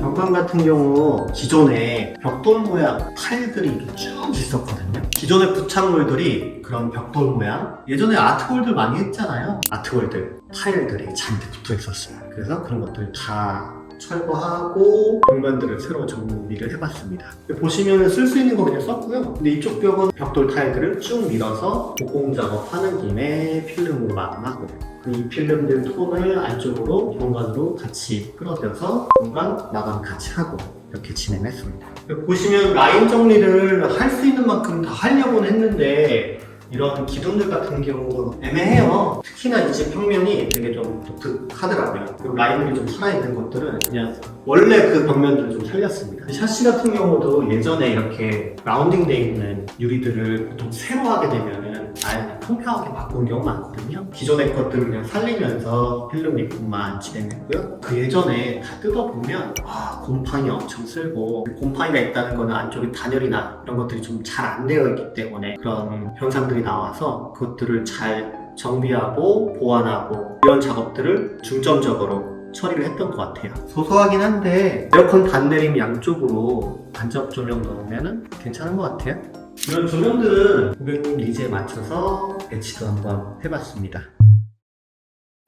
벽관 같은 경우 기존에 벽돌 모양 타일들이 쭉 있었거든요. 기존의 부착물들이 그런 벽돌 모양 예전에 아트월들 많이 했잖아요. 아트월들 타일들이 잔뜩 붙어 있었어요. 그래서 그런 것들 다 철거하고 벽면들을 새로 정리를 해봤습니다. 보시면 쓸 수 있는 거 그냥 썼고요. 근데 이쪽 벽은 벽돌 타일들을 쭉 밀어서 복공 작업하는 김에 필름으로 마감하고 이 필름들 톤을 안쪽으로 공간으로 같이 끌어들여서 공간 마감 같이 하고 이렇게 진행했습니다. 보시면 라인 정리를 할 수 있는 만큼 다 하려고는 했는데 이런 기둥들 같은 경우 애매해요. 특히나 이 집 평면이 되게 좀 독특하더라고요. 그리고 라인들이 좀 살아있는 것들은 그냥 원래 그 벽면들을 좀 살렸습니다. 샤시 같은 경우도 예전에 이렇게 라운딩 돼 있는 유리들을 보통 새로 하게 되면은 아예 평평하게 바꾼 경우 많거든요. 기존의 것들을 그냥 살리면서 필름 리폼만 진행했고요. 그 예전에 다 뜯어보면 아 곰팡이 엄청 쓸고 곰팡이가 있다는 거는 안쪽에 단열이나 이런 것들이 좀 잘 안 되어 있기 때문에 그런 현상들이 나와서 그것들을 잘 정비하고 보완하고 이런 작업들을 중점적으로 처리를 했던 것 같아요. 소소하긴 한데 에어컨 반내림 양쪽으로 간접 조명 넣으면 괜찮은 것 같아요. 이런 조명들은 고객님 니즈에 맞춰서 배치도 한번 해봤습니다.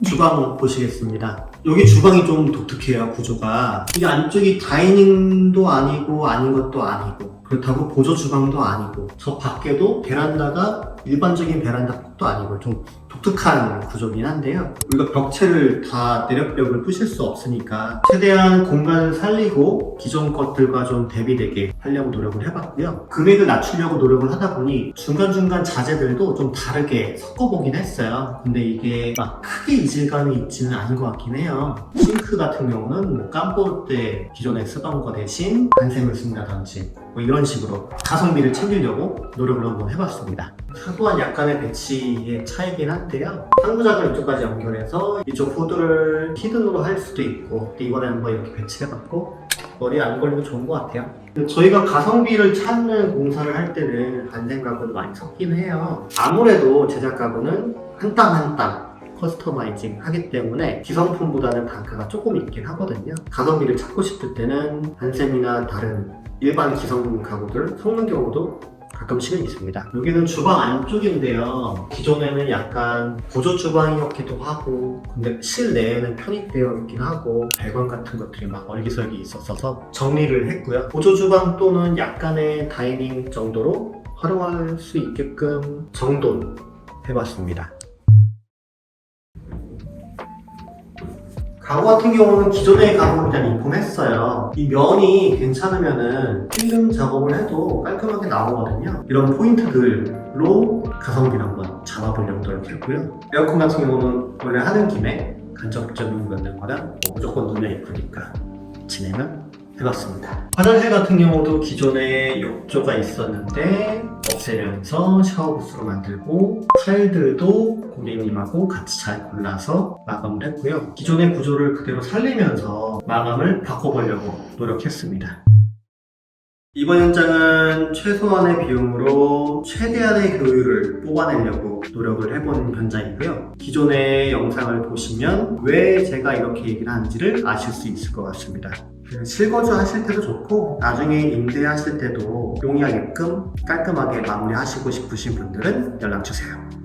주방 보시겠습니다. 여기 주방이 좀 독특해요, 구조가. 이게 안쪽이 다이닝도 아니고 아닌 것도 아니고 그렇다고 보조 주방도 아니고 저 밖에도 베란다가 일반적인 베란다 폭도 아니고 좀 독특한 구조긴 한데요. 우리가 벽체를 다 내력벽을 부실 수 없으니까 최대한 공간을 살리고 기존 것들과 좀 대비되게 하려고 노력을 해봤고요. 금액을 낮추려고 노력을 하다 보니 중간중간 자재들도 좀 다르게 섞어보긴 했어요. 근데 이게 막 크게 이질감이 있지는 않은 것 같긴 해요. 싱크 같은 경우는 뭐 깜볼 때 기존에 쓰던 거 대신 반샘을 쓴다든지 뭐 이런 식으로 가성비를 챙기려고 노력을 한번 해봤습니다. 사소한 약간의 배치의 차이긴 한데요. 상부작을 이쪽까지 연결해서 이쪽 후드를 히든으로 할 수도 있고 근데 이번에 한번 이렇게 배치해봤고 머리에 안 걸리면 좋은 것 같아요. 저희가 가성비를 찾는 공사를 할 때는 반생 가구도 많이 섞긴 해요. 아무래도 제작 가구는 한 땀 한땀 커스터마이징 하기 때문에 기성품보다는 단가가 조금 있긴 하거든요. 가성비를 찾고 싶을 때는 반샘이나 다른 일반 기성품 가구들 섞는 경우도 가끔씩은 있습니다. 여기는 주방 안쪽인데요. 기존에는 약간 보조 주방이었기도 하고, 근데 실내에는 편입되어 있긴 하고, 배관 같은 것들이 막 얼기설기 있었어서 정리를 했고요. 보조 주방 또는 약간의 다이닝 정도로 활용할 수 있게끔 정돈 해봤습니다. 가구 같은 경우는 기존의 가구를 일단 입금했어요. 이 면이 괜찮으면은 필름 작업을 해도 깔끔하게 나오거든요. 이런 포인트들로 가성비를 한번 잡아보려고 노력했고요. 에어컨 같은 경우는 원래 하는 김에 간접적인 거랑 뭐 무조건 눈에 예쁘니까 진행을 해봤습니다. 화장실 같은 경우도 기존에 욕조가 있었는데 없애면서 샤워부스로 만들고 타일들도 고객님하고 같이 잘 골라서 마감을 했고요. 기존의 구조를 그대로 살리면서 마감을 바꿔보려고 노력했습니다. 이번 현장은 최소한의 비용으로 최대한의 효율을 뽑아내려고 노력을 해본 현장이고요. 기존의 영상을 보시면 왜 제가 이렇게 얘기를 하는지를 아실 수 있을 것 같습니다. 실거주 하실 때도 좋고 나중에 임대하실 때도 용이하게끔 깔끔하게 마무리하시고 싶으신 분들은 연락 주세요.